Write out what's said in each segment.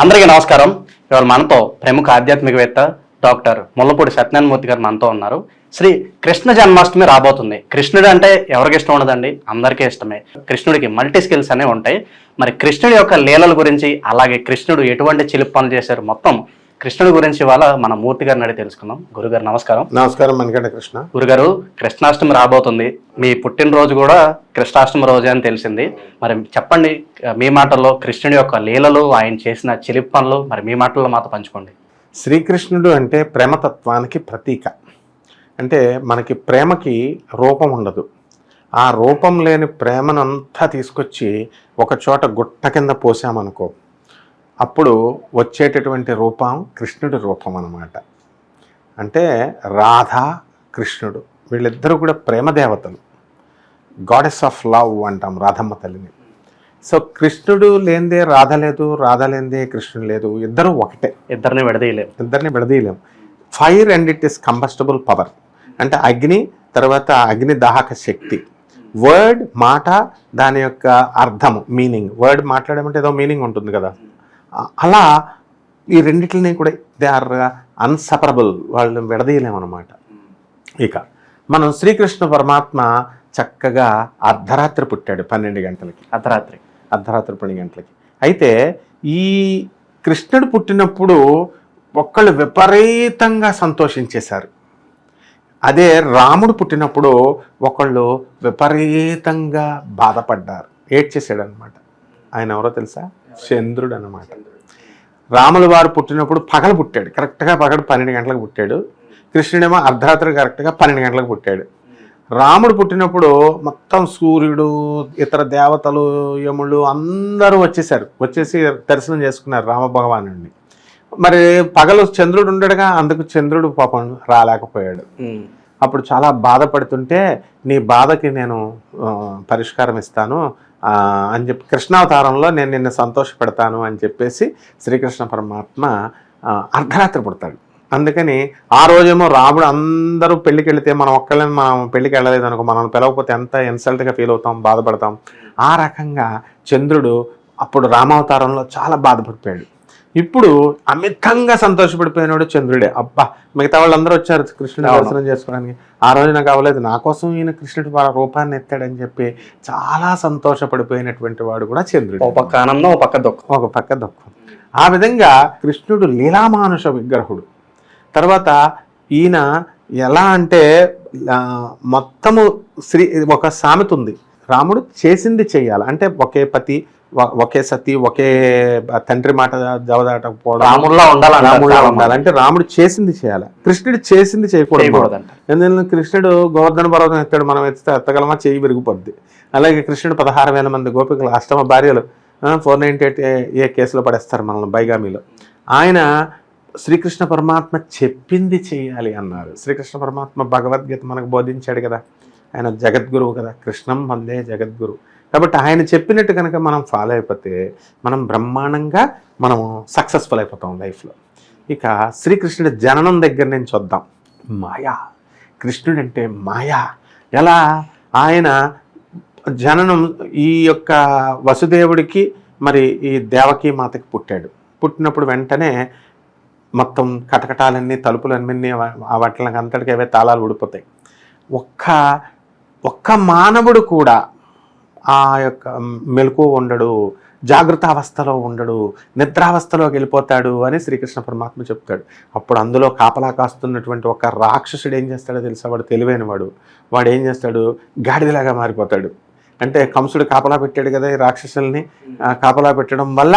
అందరికీ నమస్కారం. ఇవాళ మనతో ప్రముఖ ఆధ్యాత్మికవేత్త డాక్టర్ ముల్లపూడి సత్యనారాయణమూర్తి గారు మనతో ఉన్నారు. శ్రీ కృష్ణ జన్మాష్టమి రాబోతుంది. కృష్ణుడు అంటే ఎవరికి ఇష్టం ఉండదండి? అందరికీ ఇష్టమే. కృష్ణుడికి మల్టీ స్కిల్స్ అనేవి ఉంటాయి. మరి కృష్ణుడి యొక్క లీలల గురించి అలాగే కృష్ణుడు ఎటువంటి చిలిపి పనులు చేశారు మొత్తం కృష్ణుడి గురించి ఇవాళ మన మూర్తి గారిని అడిగి తెలుసుకుందాం. గురుగారు నమస్కారం. నమస్కారం మణికంఠ కృష్ణ. గురుగారు కృష్ణాష్టమి రాబోతుంది. మీ పుట్టినరోజు కూడా కృష్ణాష్టమి రోజే అని తెలిసింది. మరి చెప్పండి మీ మాటల్లో కృష్ణుడి యొక్క లీలలు ఆయన చేసిన చిలిపి పనులు మరి మీ మాటల్లో మాతో పంచుకోండి. శ్రీకృష్ణుడు అంటే ప్రేమతత్వానికి ప్రతీక. అంటే మనకి ప్రేమకి రూపం ఉండదు. ఆ రూపం లేని ప్రేమనంతా తీసుకొచ్చి ఒక చోట గుట్ట కింద పోసామనుకో అప్పుడు వచ్చేటటువంటి రూపం కృష్ణుడి రూపం అన్నమాట. అంటే రాధ కృష్ణుడు. వీళ్ళిద్దరూ కూడా ప్రేమ దేవతలు గాడెస్ ఆఫ్ లవ్ అంటాం రాధమ్మ తల్లిని. సో కృష్ణుడు లేనిదే రాధ లేదు రాధ లేనిదే కృష్ణుడు లేదు. ఇద్దరు ఒకటే. ఇద్దరిని విడదీయలేము ఇద్దరిని విడదీయలేం. Fire and it is combustible power. అంటే అగ్ని తర్వాత అగ్ని దాహక శక్తి. వర్డ్ మాట దాని యొక్క అర్థము మీనింగ్. వర్డ్ మాట్లాడమంటే ఏదో మీనింగ్ ఉంటుంది కదా. అలా ఈ రెండిటిని కూడా దే ఆర్ అన్సపరబుల్. వాళ్ళు విడదీయలేమన్నమాట. ఇక మనం శ్రీకృష్ణ పరమాత్మ చక్కగా అర్ధరాత్రి పుట్టాడు పన్నెండు గంటలకి. అర్ధరాత్రి. అర్ధరాత్రి పన్నెండు గంటలకి. అయితే ఈ కృష్ణుడు పుట్టినప్పుడు ఒక్కళ్ళు విపరీతంగా సంతోషించేశారు. అదే రాముడు పుట్టినప్పుడు ఒకళ్ళు విపరీతంగా బాధపడ్డారు. ఏడ్చేసాడు అనమాట ఆయన ఎవరో తెలుసా? చంద్రుడు అనమాట రాముల వారు పుట్టినప్పుడు పగలు పుట్టాడు. కరెక్ట్గా పగలు పన్నెండు గంటలకు పుట్టాడు. కృష్ణుడేమో అర్ధరాత్రి కరెక్ట్గా పన్నెండు గంటలకు పుట్టాడు. రాముడు పుట్టినప్పుడు మొత్తం సూర్యుడు ఇతర దేవతలు యములు అందరూ వచ్చేసారు వచ్చేసి దర్శనం చేసుకున్నారు రామ భగవానుడిని. మరి పగలు చంద్రుడు ఉండడుగా అందుకు చంద్రుడు పాపం రాలేకపోయాడు. అప్పుడు చాలా బాధపడుతుంటే నీ బాధకి నేను పరిష్కారం ఇస్తాను అని చెప్పి కృష్ణావతారంలో నేను నిన్ను సంతోషపెడతాను అని చెప్పేసి శ్రీకృష్ణ పరమాత్మ అర్ధరాత్రి పుడతాడు. అందుకని ఆ రోజేమో రాముడు అందరూ పెళ్ళికి వెళితే మనం ఒక్కళ్ళని మనం పెళ్ళికి వెళ్ళలేదు అనుకో మనం పిలవకపోతే ఎంత ఇన్సల్ట్గా ఫీల్ అవుతాం బాధపడతాం. ఆ రకంగా చంద్రుడు అప్పుడు రామావతారంలో చాలా బాధపడిపోయాడు. ఇప్పుడు అమితంగా సంతోషపడిపోయినాడు చంద్రుడే. అబ్బా మిగతా వాళ్ళందరూ వచ్చారు కృష్ణుడు. దర్శనం చేసుకోవడానికి. ఆ రోజు నాకు అవ్వలేదు. నా కోసం ఈయన కృష్ణుడు వాళ్ళ రూపాన్ని ఎత్తాడని చెప్పి చాలా సంతోషపడిపోయినటువంటి వాడు కూడా చంద్రుడు. ఓ పక్క ఆనందం ఓ పక్క దుఃఖం. ఒక పక్క దుఃఖం. ఆ విధంగా కృష్ణుడు లీలామానుష విగ్రహుడు. తర్వాత ఈయన ఎలా అంటే మొత్తము శ్రీ ఒక సామెత ఉంది. రాముడు చేసింది చెయ్యాలి అంటే ఒకే పతి ఒకే సతి ఒకే తండ్రి మాట జవదాటకపోవడం రాముల్లా ఉండాలంటారు రాముడులా ఉండాలి. అంటే రాముడు చేసింది చేయాలి. కృష్ణుడు చేసింది చేయకూడదు. ఎందుకంటే కృష్ణుడు గోవర్ధన పర్వతం ఎత్తాడు మనం ఎత్తితే ఎత్తగలమా? చేయి విరిగిపోద్ది. అలాగే కృష్ణుడు పదహారు వేల మంది గోపికలు అష్టమ భార్యలు ఫోర్ నైంటీ ఎయిట్ ఏ కేసులో పడేస్తారు మనల్ని బైగామీలో. ఆయన శ్రీకృష్ణ పరమాత్మ చెప్పింది చేయాలి అన్నారు శ్రీకృష్ణ పరమాత్మ భగవద్గీత మనకు బోధించాడు కదా. ఆయన జగద్గురువు కదా. కృష్ణం వందే జగద్గురు. కాబట్టి ఆయన చెప్పినట్టు కనుక మనం ఫాలో అయిపోతే మనం బ్రహ్మాండంగా మనం సక్సెస్ఫుల్ అయిపోతాం లైఫ్లో. ఇక శ్రీకృష్ణుడి జననం దగ్గర నుంచి వద్దాం మాయా. కృష్ణుడు అంటే మాయా. ఎలా? ఆయన జననం ఈ యొక్క వసుదేవుడికి మరి ఈ దేవకీ మాతకి పుట్టాడు. పుట్టినప్పుడు వెంటనే మొత్తం కటకటాలన్నీ తలుపులన్నీ ఆ వాటికి అంతటికి అవే తాళాలు ఊడిపోతాయి. ఒక్క ఒక్క మానవుడు కూడా ఆ యొక్క మెలకు ఉండడు జాగృత అవస్థలో ఉండడు నిద్రావస్థలోకి వెళ్ళిపోతాడు అని శ్రీకృష్ణ పరమాత్మ చెప్తాడు. అప్పుడు అందులో కాపలా కాస్తున్నటువంటి ఒక రాక్షసుడు ఏం చేస్తాడో తెలుసా? వాడు తెలివైన వాడు వాడు ఏం చేస్తాడు? గాడిదలాగా మారిపోతాడు. అంటే కంసుడు కాపలా పెట్టాడు కదా ఈ రాక్షసుల్ని కాపలా పెట్టడం వల్ల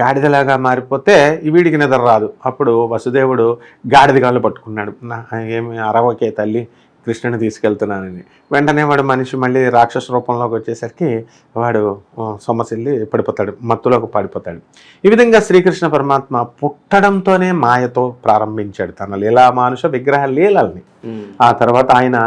గాడిదలాగా మారిపోతే ఈ వీడికి నిద్ర రాదు. అప్పుడు వసుదేవుడు గాడిద గాళ్ళు పట్టుకున్నాడు. ఏమి అరవకే తల్లి కృష్ణుని తీసుకెళ్తున్నానని. వెంటనే వాడు మనిషి మళ్ళీ రాక్షస రూపంలోకి వచ్చేసరికి వాడు సొమ్మసిల్లి పడిపోతాడు మత్తులోకి పడిపోతాడు ఈ విధంగా శ్రీకృష్ణ పరమాత్మ పుట్టడంతోనే మాయతో ప్రారంభించాడు తన లీలా మానుష విగ్రహ లీలల్ని. ఆ తర్వాత ఆయన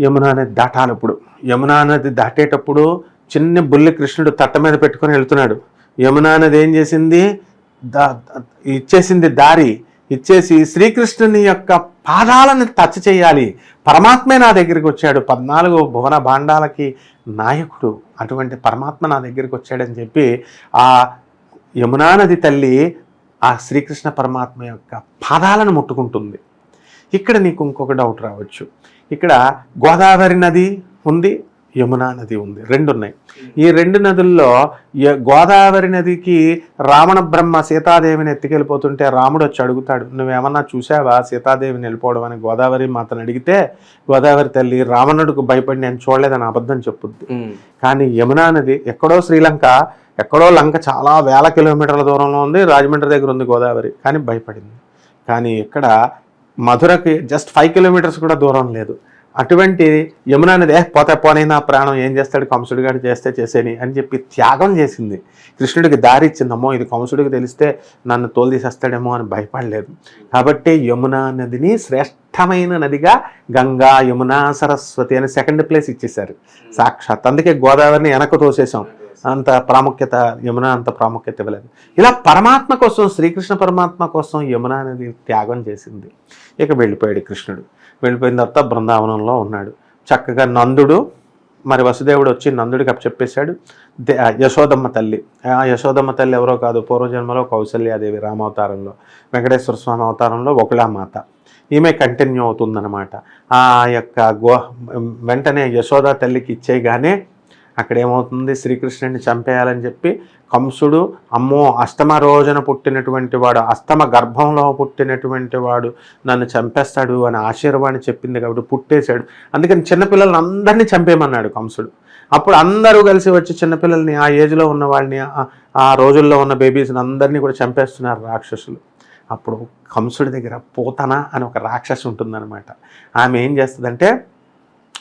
యమునా నది దాటాలి ఇప్పుడు యమునా నది దాటేటప్పుడు చిన్న బుల్లి కృష్ణుడు తట్ట మీద పెట్టుకొని వెళ్తున్నాడు. యమునా నది ఏం చేసింది? దా దా- ఇచ్చేసింది దారి ఇచ్చేసి శ్రీకృష్ణుని యొక్క పాదాలను టచ్ చేయాలి. పరమాత్మే నా దగ్గరికి వచ్చాడు. పద్నాలుగు భువన భాండాలకి నాయకుడు అటువంటి పరమాత్మ నా దగ్గరికి వచ్చాడని చెప్పి ఆ యమునా నది తల్లి ఆ శ్రీకృష్ణ పరమాత్మ యొక్క పాదాలను ముట్టుకుంటుంది. ఇక్కడ నీకు ఇంకొక డౌట్ రావచ్చు. ఇక్కడ గోదావరి నది ఉంది యమునా నది ఉంది. రెండు ఉన్నాయి ఈ రెండు నదుల్లో గోదావరి నదికి రావణ బ్రహ్మ సీతాదేవిని ఎత్తుకెళ్ళిపోతుంటే రాముడు వచ్చి అడుగుతాడు నువ్వేమన్నా చూసావా సీతాదేవిని వెళ్ళిపోవడం అని? గోదావరి మాతను అడిగితే గోదావరి తల్లి రావణుడికి భయపడి నేను చూడలేదని అబద్ధం చెప్పుద్ది. కానీ యమునా నది ఎక్కడో శ్రీలంక ఎక్కడో లంక చాలా వేల కిలోమీటర్ల దూరంలో ఉంది రాజమండ్రి దగ్గర ఉంది గోదావరి కానీ భయపడింది. కానీ ఇక్కడ మధురకి జస్ట్ ఫైవ్ కిలోమీటర్స్ కూడా దూరం లేదు. అటువంటి యమున నది "ఏ, పోతే పోనీ నా ప్రాణం ఏం చేస్తాడు? కంసుడు గారు చేస్తే చేసేని అని చెప్పి త్యాగం చేసింది. కృష్ణుడికి దారి ఇచ్చిందమ్మో ఇది కంసుడికి తెలిస్తే నన్ను తోలుదీసేస్తాడేమో అని భయపడలేదు. కాబట్టి యమున నదిని శ్రేష్టమైన నదిగా గంగా యమునా సరస్వతి అని సెకండ్ ప్లేస్ ఇచ్చేశారు. సాక్షాత్ అందుకే గోదావరిని వెనక్కు తోసేసాం అంత ప్రాముఖ్యత యమున అంత ప్రాముఖ్యత ఇవ్వలేదు. ఇలా పరమాత్మ కోసం శ్రీకృష్ణ పరమాత్మ కోసం యమున అనేది త్యాగం చేసింది. ఇక వెళ్ళిపోయాడు కృష్ణుడు. వెళ్ళిపోయిన తర్వాత బృందావనంలో ఉన్నాడు. చక్కగా నందుడు మరి వసుదేవుడు వచ్చి నందుడికి అప్పు చెప్పేశాడు. యశోదమ్మ తల్లి. ఆ యశోదమ్మ తల్లి ఎవరో కాదు పూర్వజన్మలో కౌశల్యాదేవి రామావతారంలో వెంకటేశ్వర స్వామి అవతారంలో ఒకళామాత ఈమె కంటిన్యూ అవుతుందన్నమాట. ఆ యొక్క గో వెంటనే యశోద తల్లికి ఇచ్చేయగానే అక్కడ ఏమవుతుంది శ్రీకృష్ణుడిని చంపేయాలని చెప్పి కంసుడు అమ్మో అష్టమ రోజున పుట్టినటువంటి వాడు అష్టమ గర్భంలో పుట్టినటువంటి వాడు నన్ను చంపేస్తాడు అని ఆశీర్వాణి చెప్పింది కాబట్టి పుట్టేశాడు. అందుకని చిన్నపిల్లల్ని అందరినీ చంపేయమన్నాడు కంసుడు. అప్పుడు అందరూ కలిసి వచ్చి చిన్నపిల్లల్ని ఆ ఏజ్లో ఉన్న వాళ్ళని ఆ- రోజుల్లో ఉన్న బేబీస్ని అందరినీ కూడా చంపేస్తున్నారు రాక్షసులు. అప్పుడు కంసుడి దగ్గర పోతన అని ఒక రాక్షసి ఉంటుందన్నమాట ఆమె ఏం చేస్తుందంటే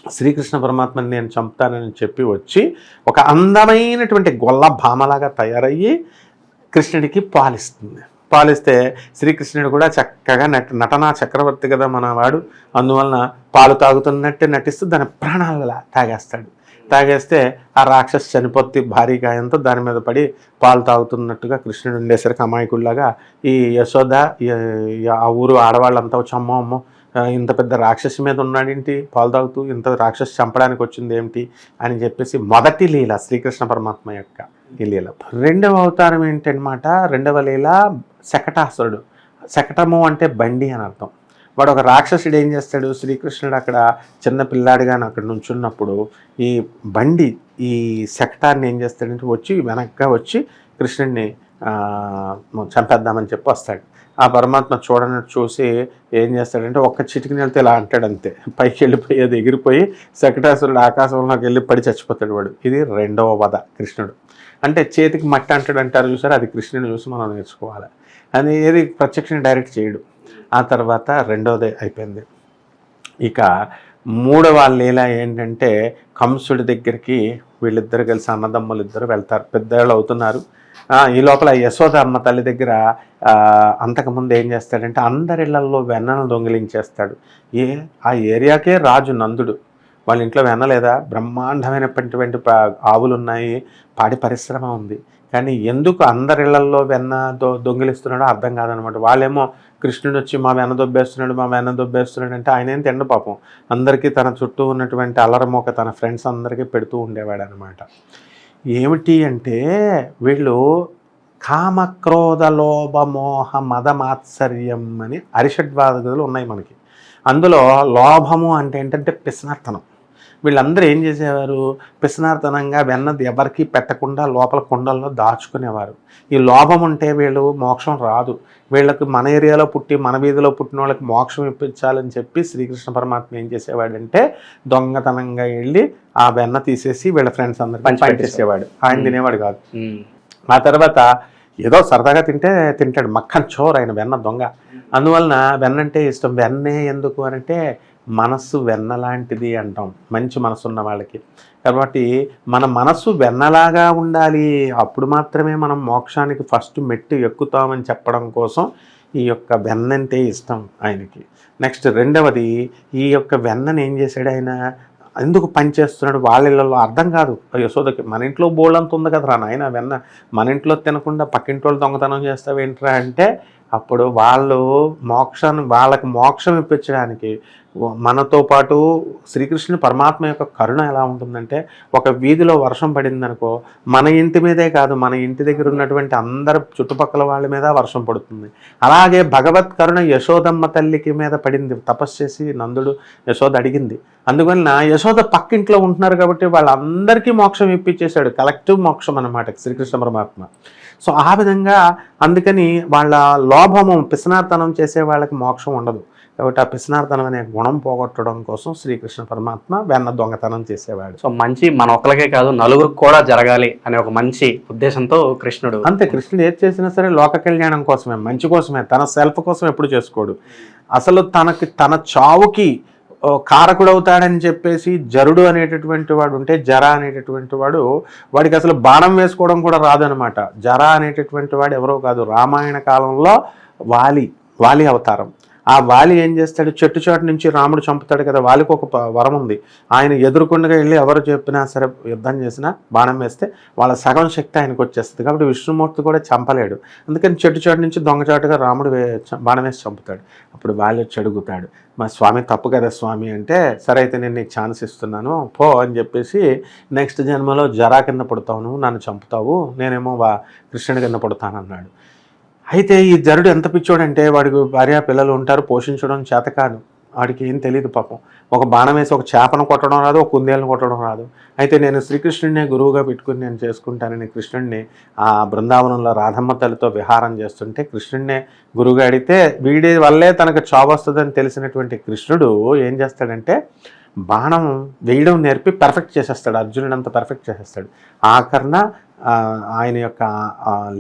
శ్రీకృష్ణ పరమాత్మని నేను చంపుతానని చెప్పి వచ్చి ఒక అందమైనటువంటి గొల్ల భామలాగా తయారయ్యి కృష్ణుడికి పాలిస్తుంది. పాలిస్తే శ్రీకృష్ణుడు కూడా చక్కగా నట నటనా చక్రవర్తి కదా మనవాడు. అందువలన పాలు తాగుతున్నట్టే నటిస్తూ దాని ప్రాణాలలా తాగేస్తాడు. తాగేస్తే ఆ రాక్షస్ చనిపోతే భారీ గాయంతో దాని మీద పడి పాలు తాగుతున్నట్టుగా కృష్ణుడు ఉండేసరికి అమాయకుడిలాగా ఈ యశోద ఆ ఊరు ఆడవాళ్ళంతా వచ్చి అమ్మో అమ్మో ఇంత పెద్ద రాక్షసి మీద ఉన్నాడేంటి? పాలు తాగుతూ ఇంత రాక్షసి చంపడానికి వచ్చింది ఏమిటి? అని చెప్పేసి మొదటి లీల శ్రీకృష్ణ పరమాత్మ యొక్క ఈ లీల. రెండవ అవతారం ఏంటన్నమాట? రెండవ లీల శకటాసురుడు. శకటము అంటే బండి అని అర్థం. వాడు ఒక రాక్షసుడు ఏం చేస్తాడు? శ్రీకృష్ణుడు అక్కడ చిన్న పిల్లాడిగా అక్కడ నుంచున్నప్పుడు ఈ బండి ఈ శకటాన్ని ఏం చేస్తాడంటే వచ్చి వెనక్గా వచ్చి కృష్ణుడిని చంపేద్దామని చెప్పి వస్తాడు. ఆ పరమాత్మ చూడనట్టు చూసి ఏం చేస్తాడంటే ఒక్క చిటికి వెళ్తే ఇలా అంటాడు అంతే. పైకి వెళ్ళిపోయి అది ఎగిరిపోయి శకటాసురుడు ఆకాశంలోకి వెళ్ళి పడి చచ్చిపోతాడు వాడు. ఇది రెండవ వధ కృష్ణుడు. అంటే చేతికి మట్టి అంటాడు అంటారు చూసారు? అది కృష్ణుని చూసి మనం నేర్చుకోవాలి. అది ఏది ప్రత్యక్షం డైరెక్ట్ చేయడు. ఆ తర్వాత రెండవదే అయిపోయింది. ఇక మూడవ లీల ఏంటంటే కంసుడి దగ్గరికి వీళ్ళిద్దరు కలిసి అన్నదమ్ములు ఇద్దరు వెళ్తారు. పెద్దవాళ్ళు అవుతున్నారు. ఈ లోపల యశోద అమ్మ తల్లి దగ్గర అంతకుముందు ఏం చేస్తాడంటే అందరిళ్ళలో వెన్నను దొంగిలించేస్తాడు. ఏ ఆ ఏరియాకే రాజు నందుడు. వాళ్ళ ఇంట్లో వెన్న లేదా? బ్రహ్మాండమైనటువంటి ఆవులు ఉన్నాయి పాడి పరిశ్రమ ఉంది. కానీ ఎందుకు అందరిళ్ళల్లో వెన్న దొ దొంగిలిస్తున్నాడో అర్థం కాదనమాట. వాళ్ళేమో కృష్ణుడు వచ్చి మా వెన్న దొబ్బేస్తున్నాడు మా వెన్న దొబ్బేస్తున్నాడు అంటే ఆయన ఏం తిండ పాపం. అందరికీ తన చుట్టూ ఉన్నటువంటి అలరమోక తన ఫ్రెండ్స్ అందరికీ పెడుతూ ఉండేవాడు అనమాట ఏమిటి అంటే వీళ్ళు కామ క్రోధ లోభ మోహ మదమాత్సర్యం అని అరిషడ్వాదులు ఉన్నాయి మనకి. అందులో లోభము అంటే ఏంటంటే పిసనర్తనం వీళ్ళందరూ ఏం చేసేవారు? పిసనార్తనంగా వెన్నది ఎవరికి పెట్టకుండా లోపల కుండల్లో దాచుకునేవారు. ఈ లోభం ఉంటే వీళ్ళు మోక్షం రాదు. వీళ్ళకి మన ఏరియాలో పుట్టి మన వీధిలో పుట్టిన వాళ్ళకి మోక్షం ఇప్పించాలని చెప్పి శ్రీకృష్ణ పరమాత్మ ఏం చేసేవాడంటే దొంగతనంగా వెళ్ళి ఆ వెన్న తీసేసి వీళ్ళ ఫ్రెండ్స్ అందరికి పంచి పంచేసేవాడు. ఆయన. తినేవాడు కాదు. ఆ తర్వాత ఏదో సరదాగా తింటే తింటాడు. మక్కన్ చోర్ ఆయన వెన్న దొంగ. అందువలన వెన్న అంటే ఇష్టం. వెన్నే ఎందుకు అనంటే మనస్సు వెన్న లాంటిది అంటాం. మంచి మనసు ఉన్న వాళ్ళకి. కాబట్టి మన మనస్సు వెన్నలాగా ఉండాలి. అప్పుడు మాత్రమే మనం మోక్షానికి ఫస్ట్ మెట్టు ఎక్కుతామని చెప్పడం కోసం ఈ యొక్క వెన్నంటే ఇష్టం ఆయనకి. నెక్స్ట్ రెండవది ఈ యొక్క వెన్నని ఏం చేశాడు ఆయన? ఎందుకు పనిచేస్తున్నాడు వాళ్ళిళ్ళలో అర్థం కాదు. యశోదకి మన ఇంట్లో బోల్డంత ఉంది కదరా నాయన వెన్న. మన ఇంట్లో తినకుండా పక్కింటి వాళ్ళు దొంగతనం చేస్తావేంట్రా అంటే అప్పుడు వాళ్ళు మోక్షాన్ని వాళ్ళకి మోక్షం ఇప్పించడానికి మనతో పాటు శ్రీకృష్ణుని పరమాత్మ యొక్క కరుణ ఎలా ఉంటుందంటే ఒక వీధిలో వర్షం పడిందనుకో మన ఇంటి మీదే కాదు మన ఇంటి దగ్గర ఉన్నటువంటి అందరు చుట్టుపక్కల వాళ్ళ మీద వర్షం పడుతుంది. అలాగే భగవత్ కరుణ యశోదమ్మ తల్లికి మీద పడింది తపస్సు చేసి నందుడు యశోద అడిగింది. అందువలన యశోద పక్కింట్లో ఉంటున్నారు కాబట్టి వాళ్ళందరికీ మోక్షం ఇప్పించేశాడు కలెక్టివ్ మోక్షం అన్నమాట శ్రీకృష్ణ పరమాత్మ. సో ఆ విధంగా అందుకని వాళ్ళ లోభము పిసనార్తనం చేసే వాళ్ళకి మోక్షం ఉండదు. కాబట్టి ఆ పిసనార్తనం అనే గుణం పోగొట్టడం కోసం శ్రీకృష్ణ పరమాత్మ వెన్న దొంగతనం చేసేవాడు. సో మంచి మన ఒక్కరికే కాదు నలుగురికి కూడా జరగాలి అనే ఒక మంచి ఉద్దేశంతో కృష్ణుడు అంతే కృష్ణుడు ఏది చేసినా సరే లోక కళ్యాణం కోసమే మంచి కోసమే తన సెల్ఫ్ కోసం ఎప్పుడు చేసుకోడు. అసలు తనకి తన చావుకి కారకుడవుతాడని చెప్పేసి జరుడు అనేటటువంటి వాడు ఉంటే జర అనేటటువంటి వాడు వాడికి అసలు బాణం వేసుకోవడం కూడా రాదనమాట జర అనేటటువంటి వాడు ఎవరో కాదు. రామాయణ కాలంలో వాలి వాలి అవతారం. ఆ వాలి ఏం చేస్తాడు? చెట్టు చాటు నుంచి రాముడు చంపుతాడు కదా వాలికి ఒక వరం ఉంది. ఆయన ఎదురుకుండగా వెళ్ళి ఎవరు చెప్పినా సరే యుద్ధం చేసినా బాణం వేస్తే వాళ్ళ సగం శక్తి ఆయనకు వచ్చేస్తుంది. కాబట్టి విష్ణుమూర్తి కూడా చంపలేడు. అందుకని చెట్టు చాటు నుంచి దొంగచాటుగా రాముడు బాణం వేసి చంపుతాడు. అప్పుడు వాలి వచ్చి అడుగుతాడు మా స్వామి తప్పు కదా స్వామి అంటే సరే అయితే నేను నీకు ఛాన్స్ ఇస్తున్నాను పో అని చెప్పేసి నెక్స్ట్ జన్మలో జరా కింద పడతావు నువ్వు నన్ను చంపుతావు నేనేమో వా కృష్ణుడి కింద పడతాను అన్నాడు అయితే ఈ జరుడు ఎంత పిచ్చోడంటే వాడికి భార్య పిల్లలు ఉంటారు పోషించడం చేత కాదు. వాడికి ఏం తెలియదు పాపం. ఒక బాణం వేసి ఒక చేపను కొట్టడం రాదు ఒక కుందేలను కొట్టడం రాదు. అయితే నేను శ్రీకృష్ణుడినే గురువుగా పెట్టుకుని నేను చేసుకుంటానని కృష్ణుడిని ఆ బృందావనంలో రాధమ్మ తల్లితో విహారం చేస్తుంటే కృష్ణుడినే గురువుగా అడిగితే వీడి వల్లే తనకు చావొస్తుందని తెలిసినటువంటి కృష్ణుడు ఏం చేస్తాడంటే బాణం వేయడం నేర్పి పర్ఫెక్ట్ చేసేస్తాడు. అర్జునుడు అంత పర్ఫెక్ట్ చేసేస్తాడు. ఆఖరణ ఆయన యొక్క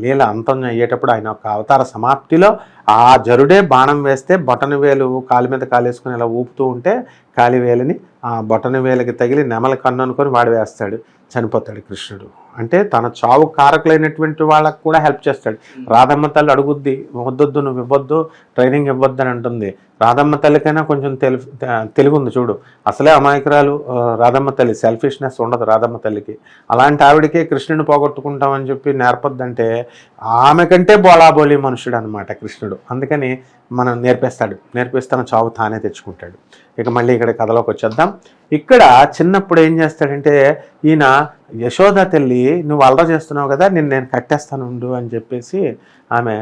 లీల అంతం అయ్యేటప్పుడు ఆయన యొక్క అవతార సమాప్తిలో ఆ జరుడే బాణం వేస్తే బొటన వేలు కాలు మీద కాలేసుకుని ఇలా ఊపుతూ ఉంటే కాలి వేలిని ఆ బొటన వేలకి తగిలి నెమల కన్ను అనుకొని వాడు వేస్తాడు. చనిపోతాడు కృష్ణుడు. అంటే తన చావు కారకులైనటువంటి వాళ్ళకు కూడా హెల్ప్ చేస్తాడు. రాధమ్మ తల్లి అడుగుద్ది వద్దొద్దు నువ్వు ఇవ్వద్దు ట్రైనింగ్ ఇవ్వద్దు అని అంటుంది. రాధమ్మ తల్లికైనా కొంచెం తెలి తెలుగు ఉంది చూడు. అసలే అమాయకురాలు రాధమ్మ తల్లి సెల్ఫిష్నెస్ ఉండదు రాధమ్మ తల్లికి. అలాంటి ఆవిడకే కృష్ణుని పోగొట్టుకుంటామని చెప్పి నేర్పొద్దంటే ఆమె కంటే బోళాబోలి మనుషుడు అనమాట కృష్ణుడు. అందుకని మనం నేర్పేస్తాడు. నేర్పిస్తాన చావు తానే తెచ్చుకుంటాడు. ఇక మళ్ళీ ఇక్కడ కథలోకి వచ్చేద్దాం. ఇక్కడ చిన్నప్పుడు ఏం చేస్తాడంటే ఈయన యశోద తల్లి నువ్వు అల్లర చేస్తున్నావు కదా నేను నేను కట్టేస్తాను ఉండు అని చెప్పేసి ఆమె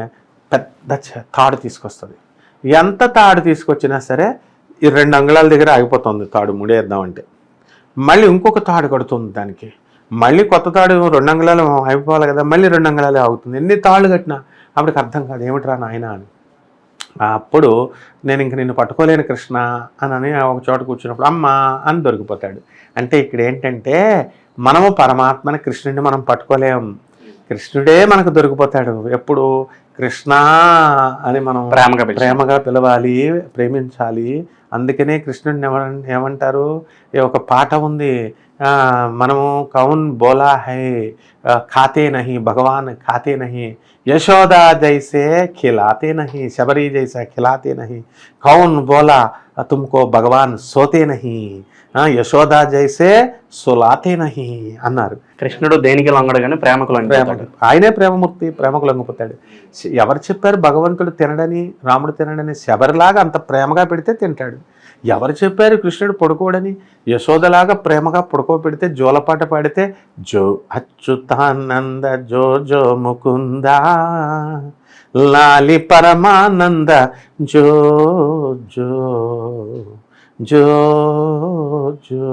పెద్ద తాడు తీసుకొస్తుంది. ఎంత తాడు తీసుకొచ్చినా సరే ఈ రెండు అంగుళాల దగ్గర ఆగిపోతుంది తాడు ముడేద్దామంటే. మళ్ళీ ఇంకొక తాడు కడుతుంది దానికి. మళ్ళీ కొత్త తాడు రెండు అంగుళాలు అయిపోవాలి కదా మళ్ళీ రెండు అంగుళాలే ఆగుతుంది. ఎన్ని తాళ్ళు కట్టినా అప్పటికి అర్థం కాదు ఏమిట్రా నాయన అని. అప్పుడు నేను ఇంక నిన్ను పట్టుకోలేను కృష్ణ అని అని ఒక చోట కూర్చున్నప్పుడు అమ్మ అని దొరికిపోతాడు. అంటే ఇక్కడ ఏంటంటే మనము పరమాత్మని కృష్ణుడిని మనం పట్టుకోలేం. కృష్ణుడే మనకు దొరికిపోతాడు. ఎప్పుడు? కృష్ణ అని మనం ప్రేమగా ప్రేమగా పిలవాలి ప్రేమించాలి. అందుకనే కృష్ణుడిని ఏమ ఏమంటారు? ఈ ఒక పాట ఉంది. మనము కౌన్ బోలా హై ఖాతే నహి భగవాన్ ఖాతే నహి యశోదా జైసే ఖిలాతే నహి శబరి జైసా ఖిలాతే నహి కౌన్ బోలా తుమ్కో భగవాన్ సోతే నహి యశోదా జైసే సులాతే నహి అన్నారు. కృష్ణుడు దేనికి లొంగడు కానీ ప్రేమకు ఆయనే ప్రేమమూర్తి ప్రేమకు లొంగిపోతాడు. ఎవరు చెప్పారు భగవంతుడు తినడని రాముడు తినడని శబరిలాగా అంత ప్రేమగా పెడితే తింటాడు. ఎవరు చెప్పారు కృష్ణుడు పడుకోడని యశోదలాగా ప్రేమగా పడుకోబెడితే జోలపాట పాడితే జో అచ్యుతానంద జో జో ముకుంద. లాలి పరమానంద జో జో. జో జో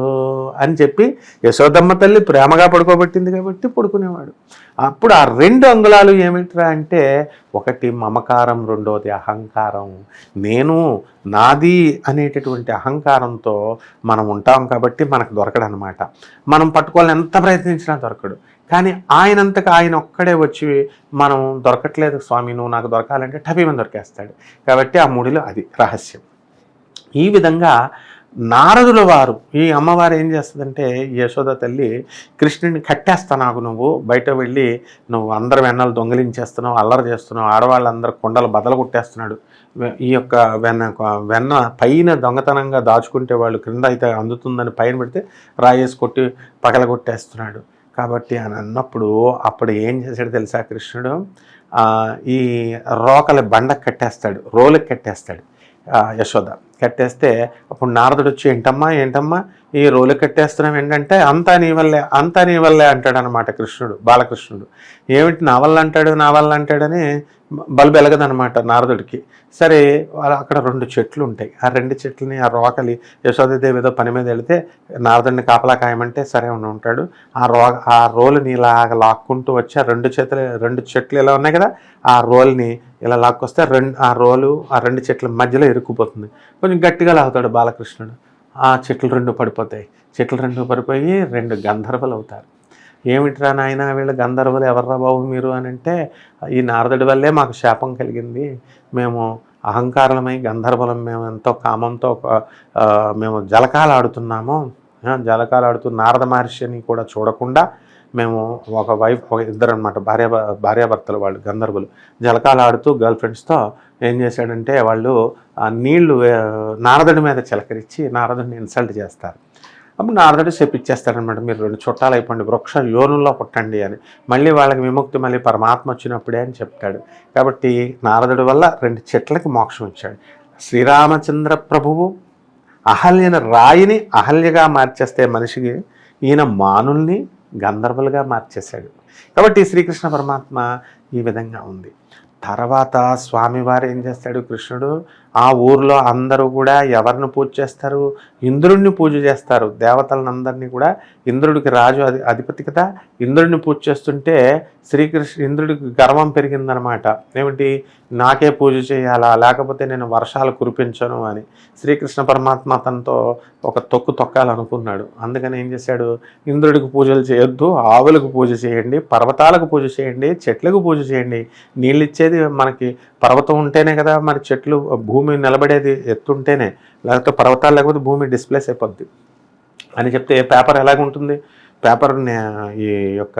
అని చెప్పి యశోదమ్మ తల్లి ప్రేమగా పడుకోబెట్టింది కాబట్టి పడుకునేవాడు. అప్పుడు ఆ రెండు అంగుళాలు ఏమిట్రా అంటే ఒకటి మమకారం రెండోది అహంకారం. నేను నాది అనేటటువంటి అహంకారంతో మనం ఉంటాం కాబట్టి మనకు దొరకడనమాట. మనం పట్టుకోవాలని ఎంత ప్రయత్నించినా దొరకడు. కానీ ఆయనంతకు ఆయన ఒక్కడే వచ్చి మనం దొరకట్లేదు స్వామి నువ్వు నాకు దొరకాలంటే టపీమని దొరికేస్తాడు. కాబట్టి ఆ ముడిలో అది రహస్యం. ఈ విధంగా నారదుల వారు ఈ అమ్మవారు ఏం చేస్తుందంటే యశోద తల్లి కృష్ణుడిని కట్టేస్తా నాకు నువ్వు బయట వెళ్ళి నువ్వు అందరు వెన్నలు దొంగిలించేస్తున్నావు అల్లరి చేస్తున్నావు ఆడవాళ్ళందరూ కొండలు బదలు కొట్టేస్తున్నాడు. ఈ యొక్క వెన్న వెన్న పైన దొంగతనంగా దాచుకుంటే వాళ్ళు క్రింద అయితే అందుతుందని పైన పెడితే రాయేసి కొట్టి పగల కొట్టేస్తున్నాడు కాబట్టి అని అన్నప్పుడు అప్పుడు ఏం చేశాడు తెలుసా కృష్ణుడు? ఈ రోకలి బండకు కట్టేస్తాడు రోలకు కట్టేస్తాడు. యశోద. కట్టేస్తే అప్పుడు నారదుడు వచ్చి ఏంటమ్మా ఏంటమ్మా? ఈ రోలు కట్టేస్తున్నాం ఏంటంటే అంతా నీ వల్లే అంతా నీ వల్లే అంటాడు అనమాట కృష్ణుడు బాలకృష్ణుడు. ఏమిటి నా వల్ల అంటాడు నా వల్ల అంటాడని బల్బు ఎలగదనమాట నారదుడికి. సరే వాళ్ళ అక్కడ రెండు చెట్లు ఉంటాయి. ఆ రెండు చెట్లని ఆ రోకలి యశోదాదేవి ఏదో పని మీద వెళితే నారదుడిని కాపలా కాయమంటే సరే ఉండి ఉంటాడు. ఆ రో ఆ రోలుని ఇలాగ లాక్కుంటూ వచ్చి ఆ రెండు చేతులు రెండు చెట్లు ఇలా ఉన్నాయి కదా ఆ రోల్ని ఇలా లాక్కొస్తే రెండు ఆ రోలు ఆ రెండు చెట్ల మధ్యలో ఇరుక్కుపోతుంది. కొంచెం గట్టిగా లాగుతాడు బాలకృష్ణుడు. ఆ చెట్లు రెండు పడిపోతాయి. చెట్లు రెండు పడిపోయి రెండు గంధర్వులు అవుతారు. ఏమిట్రా నాయన వీళ్ళ గంధర్వులు ఎవర్రా బాబు మీరు అని అంటే ఈ నారదుడి వల్లే మాకు శాపం కలిగింది. మేము అహంకారమై గంధర్వలం మేము ఎంతో కామంతో మేము జలకాలు ఆడుతున్నాము జలకాలు ఆడుతూ నారద మహర్షిని కూడా చూడకుండా మేము ఒక వైఫ్ ఒక ఇద్దరు అనమాట భార్య భార్యాభర్తలు వాళ్ళు గంధర్వులు. జలకాలు ఆడుతూ గర్ల్ ఫ్రెండ్స్తో ఏం చేశాడంటే వాళ్ళు ఆ నీళ్ళు నారదుడి మీద చిలకరించి నారదుడిని ఇన్సల్ట్ చేస్తారు. అప్పుడు నారదుడు చెప్పిచ్చేస్తాడనమాట మీరు రెండు చుట్టాలు అయిపోండి వృక్ష యోనుల్లో పుట్టండి అని. మళ్ళీ వాళ్ళకి విముక్తి మళ్ళీ పరమాత్మ వచ్చినప్పుడే అని చెప్తాడు. కాబట్టి నారదుడి వల్ల రెండు చెట్లకి మోక్షం ఇచ్చాడు శ్రీరామచంద్ర ప్రభువు అహల్యని రాయిని అహల్యగా మార్చేస్తే మనిషికి ఈయన మానుల్ని గంధర్వులుగా మార్చేశాడు. కాబట్టి శ్రీకృష్ణ పరమాత్మ ఈ విధంగా ఉంది. తర్వాత స్వామివారు ఏం చేస్తాడు? కృష్ణుడు ఆ ఊర్లో అందరూ కూడా ఎవరిని పూజ చేస్తారు? ఇంద్రుడిని పూజ చేస్తారు. దేవతలందరినీ కూడా ఇంద్రుడికి రాజు అధి అధిపతి కదా? ఇంద్రుడిని పూజ చేస్తుంటే శ్రీకృష్ణ ఇంద్రుడికి గర్వం పెరిగిందనమాట ఏమిటి? నాకే పూజ చేయాలా? లేకపోతే నేను వర్షాలు కురిపించను అని. శ్రీకృష్ణ పరమాత్మ తనతో ఒక తొక్కు తొక్కాలనుకున్నాడు. అందుకని ఏం చేశాడు? ఇంద్రుడికి పూజలు చేయొద్దు ఆవులకు పూజ చేయండి పర్వతాలకు పూజ చేయండి చెట్లకు పూజ చేయండి. నీళ్ళు ఇచ్చేది మనకి పర్వతం ఉంటేనే కదా మరి చెట్లు భూమి భూమి నిలబడేది ఎత్తుంటేనే లేకపోతే పర్వతాలు లేకపోతే భూమి డిస్ప్లేస్ అయిపోద్ది. అని చెప్తే పేపర్ ఎలాగుంటుంది పేపర్ ఈ యొక్క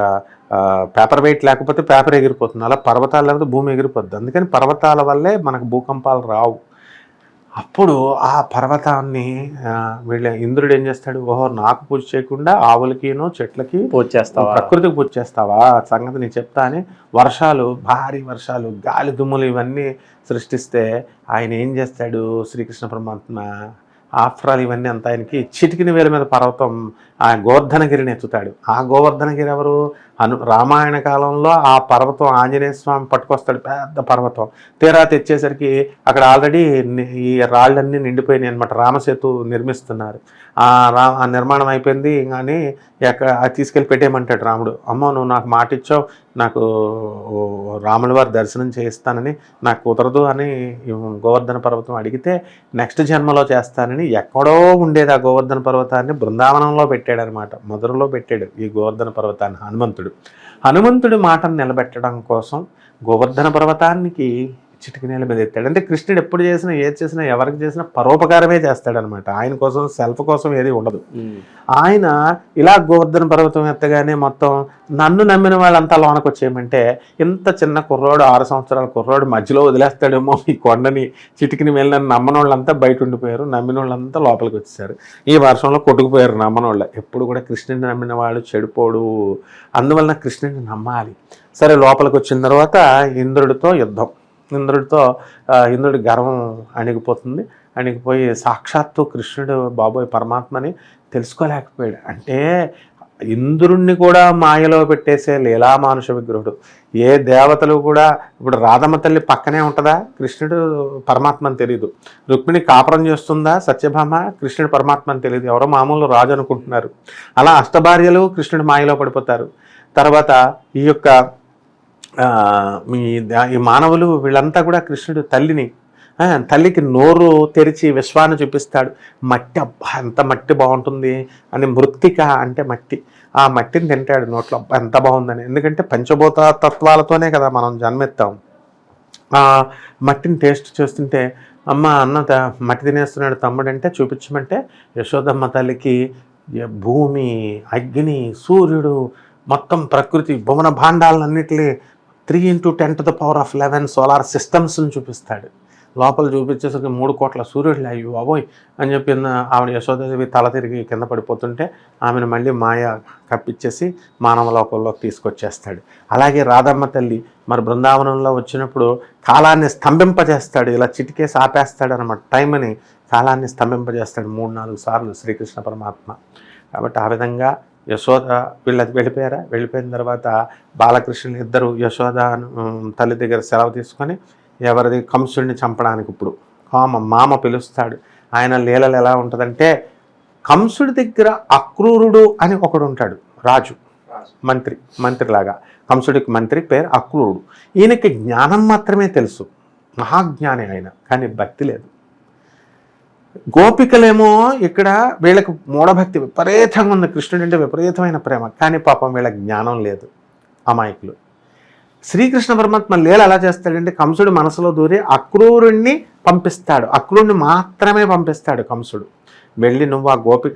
పేపర్ వెయిట్ లేకపోతే పేపర్ ఎగిరిపోతుంది. అలా పర్వతాలు లేకపోతే భూమి ఎగిరిపోద్ది. అందుకని పర్వతాల వల్లే మనకు భూకంపాలు రావు. అప్పుడు ఆ పర్వతాన్ని వీళ్ళ ఇంద్రుడు ఏం చేస్తాడు? ఓహో నాకు పూజ చేయకుండా ఆవులకిను చెట్లకి పూజ చేస్తావా? ప్రకృతికి పూజ చేస్తావా? సంగతి నేను చెప్తా అని వర్షాలు భారీ వర్షాలు గాలి దుమ్ములు ఇవన్నీ సృష్టిస్తే ఆయన ఏం చేస్తాడు? శ్రీకృష్ణ పరమాత్మ ఆఫ్టర్ ఆల్ ఇవన్నీ అంతా ఆయనకి చిటికిన వేల మీద పర్వతం ఆ గోవర్ధనగిరిని ఎత్తుతాడు. ఆ గోవర్ధనగిరి ఎవరు? అను రామాయణ కాలంలో ఆ పర్వతం ఆంజనేయ స్వామి పట్టుకొస్తాడు. పెద్ద పర్వతం. తీరా తెచ్చేసరికి అక్కడ ఆల్రెడీ ఈ రాళ్ళన్నీ నిండిపోయినాయి అనమాట రామసేతు నిర్మిస్తున్నారు. ఆ రా ఆ నిర్మాణం అయిపోయింది. కానీ ఎక్కడ తీసుకెళ్ళి పెట్టేయమంటాడు రాముడు. అమ్మో నువ్వు నాకు మాట ఇచ్చావు నాకు రాముల వారి దర్శనం చేయిస్తానని నాకు కుదరదు అని గోవర్ధన పర్వతం అడిగితే నెక్స్ట్ జన్మలో చేస్తానని ఎక్కడో ఉండేది ఆ గోవర్ధన పర్వతాన్ని బృందావనంలో పెట్టాడనమాట. మధురలో పెట్టాడు ఈ గోవర్ధన పర్వతాన్ని హనుమంతుడు. హనుమంతుడి మాటను నిలబెట్టడం కోసం గోవర్ధన పర్వతానికి చిటికినేల మీద ఎత్తాడు. అంటే కృష్ణుడు ఎప్పుడు చేసినా ఏది చేసినా ఎవరికి చేసినా పరోపకారమే చేస్తాడనమాట. ఆయన కోసం సెల్ఫ్ కోసం ఏది ఉండదు. ఆయన ఇలా గోవర్ధన పర్వతం ఎత్తగానే మొత్తం నన్ను నమ్మిన వాళ్ళంతా లోనకు వచ్చేయమంటే ఇంత చిన్న కుర్రోడు ఆరు సంవత్సరాల కుర్రోడు మధ్యలో వదిలేస్తాడేమో ఈ కొండని చిటికిని వెళ్ళిన నమ్మని వాళ్ళంతా బయట ఉండిపోయారు నమ్మిన వాళ్ళంతా లోపలికి వచ్చేసారు. ఈ వర్షంలో కొట్టుకుపోయారు నమ్మని వాళ్ళు ఎప్పుడు కూడా కృష్ణుని నమ్మిన వాడు చెడిపోడు. అందువలన కృష్ణుని నమ్మాలి. సరే లోపలికి వచ్చిన తర్వాత ఇంద్రుడితో యుద్ధం. ఇంద్రుడితో ఇంద్రుడి గర్వం అణిగిపోతుంది. అణిగిపోయి సాక్షాత్తు కృష్ణుడు బాబోయ్ పరమాత్మని తెలుసుకోలేకపోయాడు. అంటే ఇంద్రుణ్ణి కూడా మాయలో పెట్టేసే లీలా మానుష విగ్రహుడు. ఏ దేవతలు కూడా ఇప్పుడు రాధమ్మ తల్లి పక్కనే ఉంటుందా? కృష్ణుడు పరమాత్మ అని తెలియదు రుక్మిణి కాపురం చేస్తుందా? సత్యభామ కృష్ణుడు పరమాత్మ అని తెలియదు ఎవరో మామూలు రాజు అనుకుంటున్నారు. అలా అష్టభార్యలు కృష్ణుడు మాయలో పడిపోతారు. తర్వాత ఈ యొక్క మీ ఈ మానవులు వీళ్ళంతా కూడా కృష్ణుడు తల్లిని తల్లికి నోరు తెరిచి విశ్వాన్ని చూపిస్తాడు. మట్టి అబ్బా ఎంత మట్టి బాగుంటుంది అని మృత్తిక అంటే మట్టి. ఆ మట్టిని తింటాడు నోట్లో. అబ్బా ఎంత బాగుందని. ఎందుకంటే పంచభూత తత్వాలతోనే కదా మనం జన్మెత్తాం. ఆ మట్టిని టేస్ట్ చేస్తుంటే అమ్మ అన్న త- మట్టి తినేస్తున్నాడు తమ్ముడు అంటే చూపించమంటే యశోదమ్మ తల్లికి భూమి అగ్ని సూర్యుడు మొత్తం ప్రకృతి భువన భాండాలన్నిటినీ three into ten to the power of eleven solar సిస్టమ్స్ని చూపిస్తాడు. లోపల చూపించేసరికి మూడు కోట్ల సూర్యుడు అయ్యో అబోయ్ అని చెప్పిన ఆవిడ యశోదాదేవి తల తిరిగి కింద పడిపోతుంటే ఆమెను మళ్ళీ మాయ కప్పించేసి మానవ లోకంలోకి తీసుకొచ్చేస్తాడు. అలాగే రాధమ్మ తల్లి మరి బృందావనంలో వచ్చినప్పుడు కాలాన్ని స్తంభింపజేస్తాడు. ఇలా చిటికేసి ఆపేస్తాడు అనమాట టైం అని కాలాన్ని స్తంభింపజేస్తాడు మూడు నాలుగు సార్లు శ్రీకృష్ణ పరమాత్మ. కాబట్టి ఆ విధంగా యశోద వీళ్ళ వెళ్ళిపోయారా? వెళ్ళిపోయిన తర్వాత బాలకృష్ణ ఇద్దరు యశోద తల్లి దగ్గర సెలవు తీసుకొని ఎవరిది కంసుడిని చంపడానికి ఇప్పుడు కామ మామ పిలుస్తాడు. ఆయన లీలలు ఎలా ఉంటుందంటే కంసుడి దగ్గర అక్రూరుడు అని ఒకడు ఉంటాడు రాజు మంత్రి మంత్రిలాగా. కంసుడికి మంత్రి పేరు అక్రూరుడు. ఈయనకి జ్ఞానం మాత్రమే తెలుసు మహాజ్ఞాని ఆయన కానీ భక్తి లేదు. గోపికలేమో ఇక్కడ వీళ్ళకి మూఢభక్తి విపరీతంగా ఉంది. కృష్ణుడు అంటే విపరీతమైన ప్రేమ. కానీ పాపం వీళ్ళకి జ్ఞానం లేదు. అమాయకులు. శ్రీకృష్ణ పరమాత్మ లీల ఎలా చేస్తాడంటే కంసుడు మనసులో దూరి అక్రూరుణ్ణి పంపిస్తాడు. అక్రూరుణ్ణి మాత్రమే పంపిస్తాడు కంసుడు. వెళ్ళి నువ్వు ఆ గోపి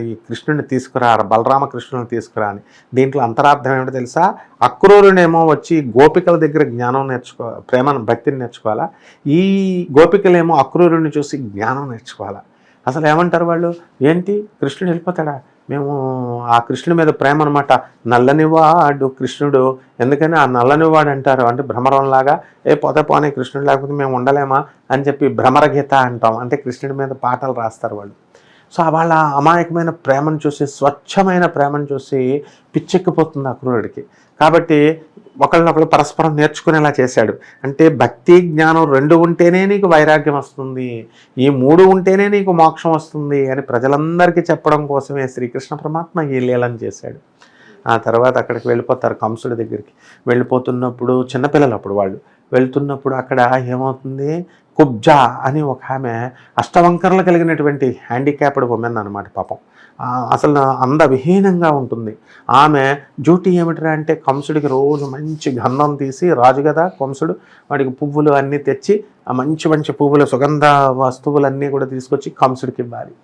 ఈ కృష్ణుడిని తీసుకురా బలరామ కృష్ణుని తీసుకురా అని. దీంట్లో అంతరార్థం ఏమిటో తెలుసా? అక్రూరునేమో వచ్చి గోపికల దగ్గర జ్ఞానం నేర్చుకో ప్రేమను భక్తిని నేర్చుకోవాలా? ఈ గోపికలేమో అక్రూరుని చూసి జ్ఞానం నేర్చుకోవాలా? అసలు ఏమంటారు వాళ్ళు? ఏంటి? కృష్ణుడు వెళ్ళిపోతాడా? మేము ఆ కృష్ణుడి మీద ప్రేమ అనమాట నల్లనివాడు కృష్ణుడు. ఎందుకని? ఆ నల్లనివాడు అంటారు. అంటే భ్రమరంలాగా ఏ పోతే పోనే కృష్ణుడు లేకపోతే మేము ఉండలేమా? అని చెప్పి భ్రమరగీత అంటాం. అంటే కృష్ణుడి మీద పాటలు రాస్తారు వాళ్ళు. సో వాళ్ళ అమాయకమైన ప్రేమను చూసి స్వచ్ఛమైన ప్రేమను చూసి పిచ్చెక్కిపోతుంది అక్రూరుడికి కాబట్టి ఒకళ్ళనొకళ్ళు పరస్పరం నేర్చుకునేలా చేశాడు. అంటే భక్తి జ్ఞానం రెండు ఉంటేనే నీకు వైరాగ్యం వస్తుంది. ఈ మూడు ఉంటేనే నీకు మోక్షం వస్తుంది అని ప్రజలందరికీ చెప్పడం కోసమే శ్రీకృష్ణ పరమాత్మ ఈ లీలను చేశాడు. ఆ తర్వాత అక్కడికి వెళ్ళిపోతారు కంసుడి దగ్గరికి. వెళ్ళిపోతున్నప్పుడు చిన్నపిల్లలు అప్పుడు వాళ్ళు. వెళ్తున్నప్పుడు అక్కడ ఏమవుతుంది? కుబ్జా అని ఒక ఆమె అష్టవంకరలు కలిగినటువంటి హ్యాండిక్యాప్డ్ ఉమెన్ అనమాట పాపం. అసలు అందవిహీనంగా ఉంటుంది. ఆమె డ్యూటీ ఏమిట్రా అంటే కంసుడికి రోజు మంచి గంధం తీసి రాజు కదా కంసుడు వాడికి పువ్వులు అన్నీ తెచ్చి ఆ మంచి మంచి పువ్వులు సుగంధ వస్తువులన్నీ కూడా తీసుకొచ్చి కంసుడికి ఇవ్వాలి.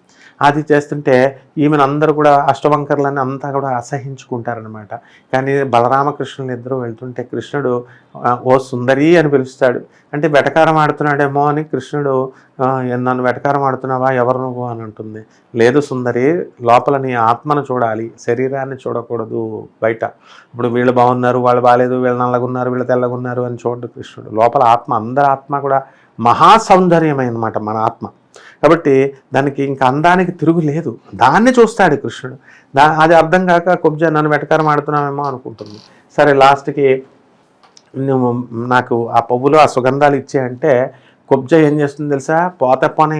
అది చేస్తుంటే ఈమెను అందరూ కూడా అష్టవంకర్లని అంతా కూడా అసహించుకుంటారనమాట కానీ బలరామకృష్ణులు ఇద్దరు వెళ్తుంటే కృష్ణుడు ఓ సుందరి అని పిలుస్తాడు. అంటే వెటకారం ఆడుతున్నాడేమో అని కృష్ణుడు నన్ను వెటకారం ఆడుతున్నావా? ఎవరు నువ్వు? అని అంటుంది. లేదు సుందరి లోపల నీ ఆత్మను చూడాలి. శరీరాన్ని చూడకూడదు బయట. ఇప్పుడు వీళ్ళు బాగున్నారు వాళ్ళు బాగాలేదు వీళ్ళు నల్లగున్నారు వీళ్ళు తెల్లగున్నారు అని చూడడు కృష్ణుడు. లోపల ఆత్మ అందరి ఆత్మ కూడా మహాసౌందర్యమైనమాట మన ఆత్మ. కాబట్టి దానికి ఇంకా అందానికి తిరుగు లేదు. దాన్ని చూస్తాడు కృష్ణుడు. దా అది అర్థం కాక కుబ్జ నన్ను వెటకారం ఆడుతున్నామేమో అనుకుంటుంది. సరే లాస్ట్కి నువ్వు నాకు ఆ పువ్వులు ఆ సుగంధాలు ఇచ్చాయంటే కుబ్జ ఏం చేస్తుంది తెలుసా? పోతే పోనీ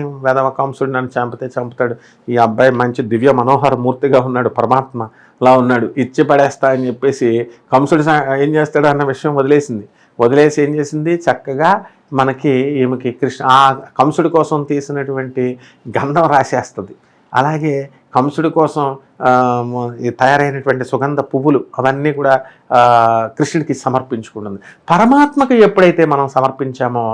నన్ను చంపితే చంపుతాడు. ఈ అబ్బాయి మంచి దివ్య మనోహర మూర్తిగా ఉన్నాడు పరమాత్మ అలా ఉన్నాడు. ఇచ్చి పడేస్తా అని చెప్పేసి కంసుడు ఏం చేస్తాడు అన్న విషయం వదిలేసింది. వదిలేసి ఏం చేసింది? చక్కగా మనకి ఈమెకి కృష్ణ ఆ కంసుడి కోసం తీసినటువంటి గంధం రాసేస్తుంది. అలాగే కంసుడి కోసం తయారైనటువంటి సుగంధ పువ్వులు అవన్నీ కూడా కృష్ణుడికి సమర్పించుకుంటుంది. పరమాత్మకు ఎప్పుడైతే మనం సమర్పించామో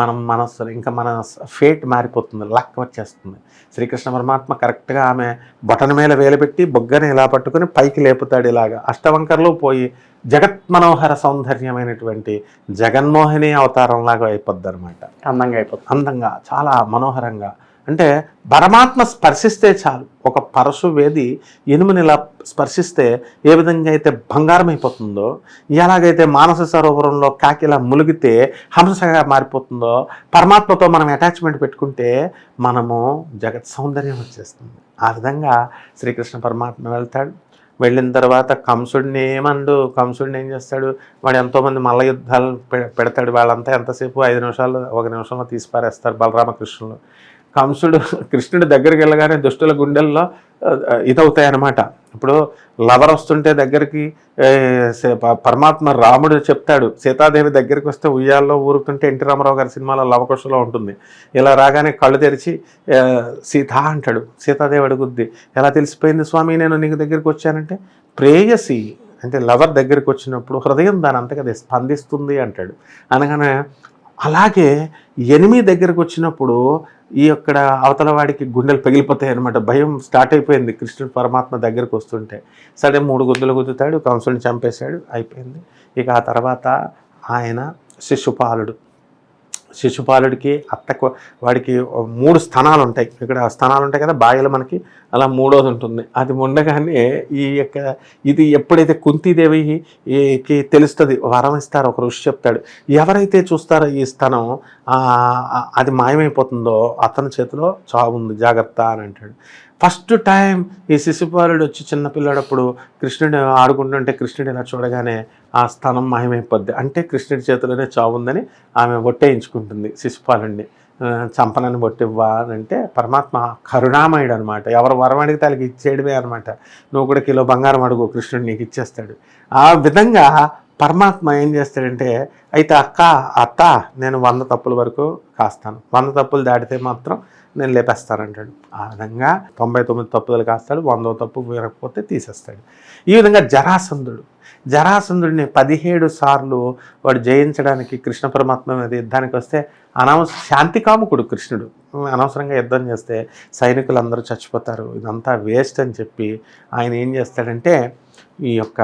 మనం మనస్సు ఇంకా మన ఫేట్ మారిపోతుంది లక్ వచ్చేస్తుంది. శ్రీకృష్ణ పరమాత్మ కరెక్ట్గా ఆమె బొటన మీద వేలబెట్టి బొగ్గని ఇలా పట్టుకొని పైకి లేపుతాడు ఇలాగా. అష్టవంకర్లు పోయి జగత్ మనోహర సౌందర్యమైనటువంటి జగన్మోహిని అవతారంలాగా అయిపోద్ది అనమాట అందంగా అయిపోతుంది. అందంగా చాలా మనోహరంగా. అంటే పరమాత్మ స్పర్శిస్తే చాలు. ఒక పరశు వేది ఇనుముని ఇలా స్పర్శిస్తే ఏ విధంగా అయితే బంగారం అయిపోతుందో ఎలాగైతే మానస సరోవరంలో కాకిలా ములిగితే హంసగా మారిపోతుందో పరమాత్మతో మనం అటాచ్మెంట్ పెట్టుకుంటే మనము జగత్ సౌందర్యం వచ్చేస్తుంది. ఆ విధంగా శ్రీకృష్ణ పరమాత్మ వెళ్తాడు. వెళ్ళిన తర్వాత కంసుడిని ఏమండు? కంసుడిని ఏం చేస్తాడు? వాడు ఎంతోమంది మల్ల యుద్ధాలు పెడతాడు. వాళ్ళంతా ఎంతసేపు? ఐదు నిమిషాలు ఒక నిమిషంలో తీసి పారేస్తారు బలరామకృష్ణులు. కంసుడు కృష్ణుడి దగ్గరికి వెళ్ళగానే దుష్టుల గుండెల్లో ఇదవుతాయన్నమాట. ఇప్పుడు లవర్ వస్తుంటే దగ్గరికి పరమాత్మ రాముడు చెప్తాడు సీతాదేవి దగ్గరికి వస్తే ఉయ్యాల్లో ఊరుతుంటే ఎన్టీ రామారావు గారి సినిమాలో లవకుశలో ఉంటుంది. ఇలా రాగానే కళ్ళు తెరిచి సీత అంటాడు సీతాదేవి అడుగుద్ది ఎలా తెలిసిపోయింది స్వామి నేను నీకు దగ్గరికి వచ్చానంటే ప్రేయసి అంటే లవర్ దగ్గరికి వచ్చినప్పుడు హృదయం దాని అంతగా స్పందిస్తుంది అంటాడు. అనగానే అలాగే ఎనిమి దగ్గరకు వచ్చినప్పుడు ఈ యొక్క అవతల వాడికి గుండెలు పగిలిపోతాయి అనమాట భయం స్టార్ట్ అయిపోయింది. కృష్ణుడు పరమాత్మ దగ్గరకు వస్తుంటే. సరే మూడు గుద్దులు గుద్దుతాడు కంసుని చంపేశాడు అయిపోయింది. ఇక ఆ తర్వాత ఆయన శిశుపాలుడు. శిశుపాలుడికి అత్తకు వాడికి మూడు స్థానాలు ఉంటాయి ఇక్కడ స్థానాలు ఉంటాయి కదా బాయిలో మనకి అలా మూడోది ఉంటుంది అది ఉండగానే ఈ యొక్క ఇది ఎప్పుడైతే కుంతీదేవికి తెలుస్తుంది వరం ఇస్తారో ఒక ఋషి చెప్తాడు ఎవరైతే చూస్తారో ఈ స్థానం అది మాయమైపోతుందో అతని చేతిలో చావు ఉంది జాగ్రత్త అని అంటాడు. ఫస్ట్ టైం ఈ శిశుపాలుడు వచ్చి చిన్నపిల్లాడప్పుడు కృష్ణుడు ఆడుకుంటుంటే కృష్ణుడు ఇలా చూడగానే ఆ స్థానం మాయమైపోద్ది. అంటే కృష్ణుడి చేతిలోనే చావు ఉందని ఆమె ఒట్టేయించుకుంటుంది శిశుపాలుడిని చంపనని బొట్టివ్వా అని అంటే పరమాత్మ కరుణామయుడు అనమాట ఎవరు వరం అడిగితే వాళ్ళకి ఇచ్చేయడమే అనమాట నువ్వు కూడా కిలో బంగారం అడుగు కృష్ణుడు నీకు ఇచ్చేస్తాడు. ఆ విధంగా పరమాత్మ ఏం చేస్తాడంటే అయితే అక్క అత్త నేను వంద తప్పుల వరకు కాస్తాను. వంద తప్పులు దాటితే మాత్రం నేను లేపేస్తానంటాడు. ఆ విధంగా తొంభై తొమ్మిది తప్పులు కాస్తాడు వందో తప్పు వినకపోతే తీసేస్తాడు. ఈ విధంగా జరాసంధుడు జరాసంధుడిని పదిహేడు సార్లు వాడు జయించడానికి కృష్ణ పరమాత్మ మీద యుద్ధానికి వస్తే అనవస శాంతికాముకుడు కృష్ణుడు. అనవసరంగా యుద్ధం చేస్తే సైనికులు అందరూ చచ్చిపోతారు. ఇదంతా వేస్ట్ అని చెప్పి ఆయన ఏం చేస్తాడంటే ఈ యొక్క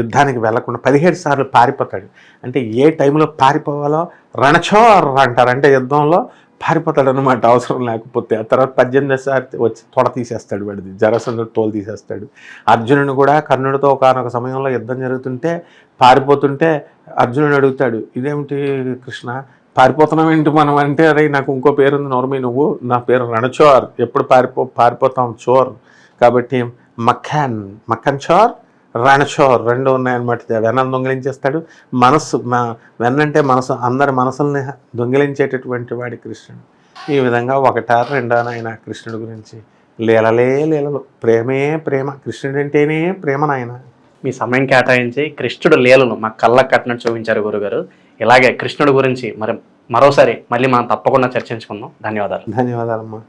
యుద్ధానికి వెళ్ళకుండా పదిహేడు సార్లు పారిపోతాడు. అంటే ఏ టైంలో పారిపోవాలో రణచోర్ అంటారు. అంటే యుద్ధంలో పారిపోతాడు అనమాట అవసరం లేకపోతే. ఆ తర్వాత పద్దెనిమిది సార్ వచ్చి తొడ తీసేస్తాడు వాడిది. జరసంధుడు తోలు తీసేస్తాడు. అర్జునుడు కూడా కర్ణుడితో ఒకనొక సమయంలో యుద్ధం జరుగుతుంటే పారిపోతుంటే అర్జునుడు అడుగుతాడు ఇదేమిటి కృష్ణ? పారిపోతున్నాం ఏంటి మనం? అంటే అరే నాకు ఇంకో పేరు ఉంది నోర్మి. నువ్వు నా పేరు రణచోర్ ఎప్పుడు పారిపో పారిపోతాం చోర్. కాబట్టి మఖాన్ మక్కన్ చోర్ రణచోర్ రెండు ఉన్నాయన్నమాట. వెన్నను దొంగిలించేస్తాడు. మనస్సు మ- వెన్నంటే మనసు అందరి మనసుల్ని దొంగిలించేటటువంటి వాడి కృష్ణుడు. ఈ విధంగా ఒకట రెండా నాయన కృష్ణుడి గురించి లీలలే లీలలు. ప్రేమే ప్రేమ. కృష్ణుడు అంటేనే ప్రేమ నాయన. మీ సమయం కేటాయించి కృష్ణుడు లీలను మా కళ్ళకు కట్టినట్టు చూపించారు గురుగారు. ఇలాగే కృష్ణుడు గురించి మరి మరోసారి మళ్ళీ మనం తప్పకుండా చర్చించుకుందాం. ధన్యవాదాలు. ధన్యవాదాలమ్మా.